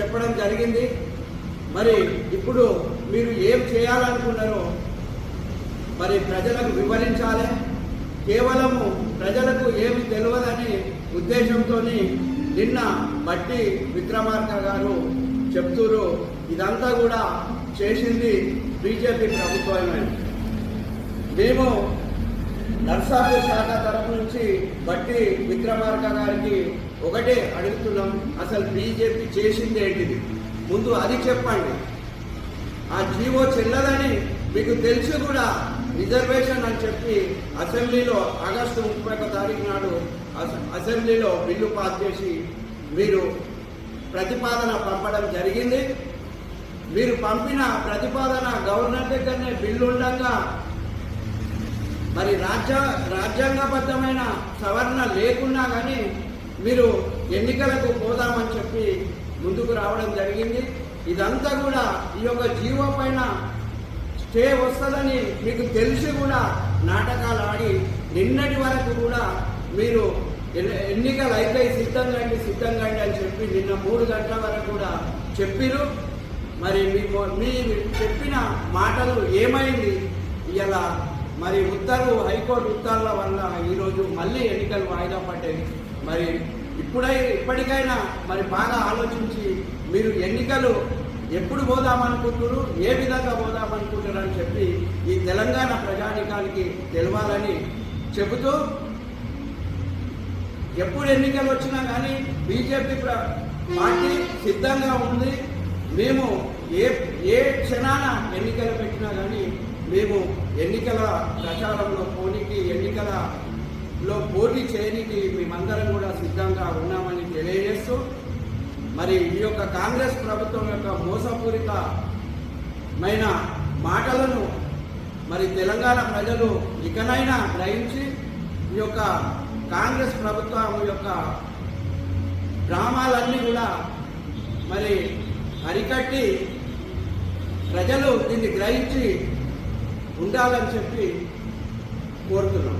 చెప్పడం జరిగింది. మరి ఇప్పుడు మీరు ఏం చేయాలనుకున్నారో మరి ప్రజలకు వివరించాలి. కేవలము ప్రజలకు ఏమి తెలియదని ఉద్దేశంతో నిన్న బట్టి విక్రమార్క గారు చెప్తూరు. ఇదంతా కూడా చేసింది బీజేపీ ప్రభుత్వమే. మేము నర్సాపూర్ శాఖ తరఫు నుంచి బట్టి విక్రమార్క గారికి ఒకటే అడుగుతున్నాం. అసలు బీజేపీ చేసింది ఏంటిది? ముందు అది చెప్పండి. ఆ జీవో చెల్లదని మీకు తెలిసి కూడా. రిజర్వేషన్ అని చెప్పి అసెంబ్లీలో ఆగస్టు ముప్పై ఒక తారీఖు నాడు అసెంబ్లీలో బిల్లు పాస్ చేసి మీరు ప్రతిపాదన పంపడం జరిగింది. మీరు పంపిన ప్రతిపాదన గవర్నర్ దగ్గరనే బిల్లు ఉండగా మరి రాజ్య రాజ్యాంగబద్ధమైన సవరణ లేకున్నా కానీ మీరు ఎన్నికలకు పోదామని చెప్పి ముందుకు రావడం జరిగింది. ఇదంతా కూడా ఈ యొక్క జీవో పైన స్టే వస్తుందని మీకు తెలిసి కూడా నాటకాలు ఆడి నిన్నటి వరకు కూడా మీరు ఎన్ని- ఎన్నికలు అయితే సిద్ధంగా కండి సిద్ధంగా కండి అని చెప్పి నిన్న మూడు గంటల వరకు కూడా చెప్పిరు. మరి మీకు మీ చెప్పిన మాటలు ఏమైంది? ఇలా మరి ఉత్తర్వు హైకోర్టు ఉత్తర్వుల వల్ల ఈరోజు మళ్ళీ ఎన్నికలు వాయిదా పడ్డాయి. మరి ఇప్పుడై ఇప్పటికైనా మరి బాగా ఆలోచించి మీరు ఎన్నికలు ఎప్పుడు పోదామనుకుంటున్నారు ఏ విధంగా పోదామనుకుంటున్నారు అని చెప్పి ఈ తెలంగాణ ప్రజానికానికి తెలవాలని చెబుతూ ఎప్పుడు ఎన్నికలు వచ్చినా కానీ బీజేపీ ప్ర- పార్టీ సిద్ధంగా ఉంది. మేము ఏ ఏ క్షణాన ఎన్నికలు పెట్టినా కానీ మేము ఎన్నికల ప్రచారంలో పోనీకి ఎన్నికలలో పోటీ చేయడానికి మేమందరం కూడా సిద్ధంగా ఉన్నామని తెలియజేస్తూ మరి ఈ యొక్క కాంగ్రెస్ ప్రభుత్వం యొక్క మోసపూరితమైన మాటలను మరి తెలంగాణ ప్రజలు ఇకనైనా గ్రహించి ఈ యొక్క కాంగ్రెస్ ప్రభుత్వం యొక్క డ్రామాలన్నీ కూడా మరి అరికట్టి ప్రజలు దీన్ని గ్రహించి ఉండాలని చెప్పి కోరుతున్నాం.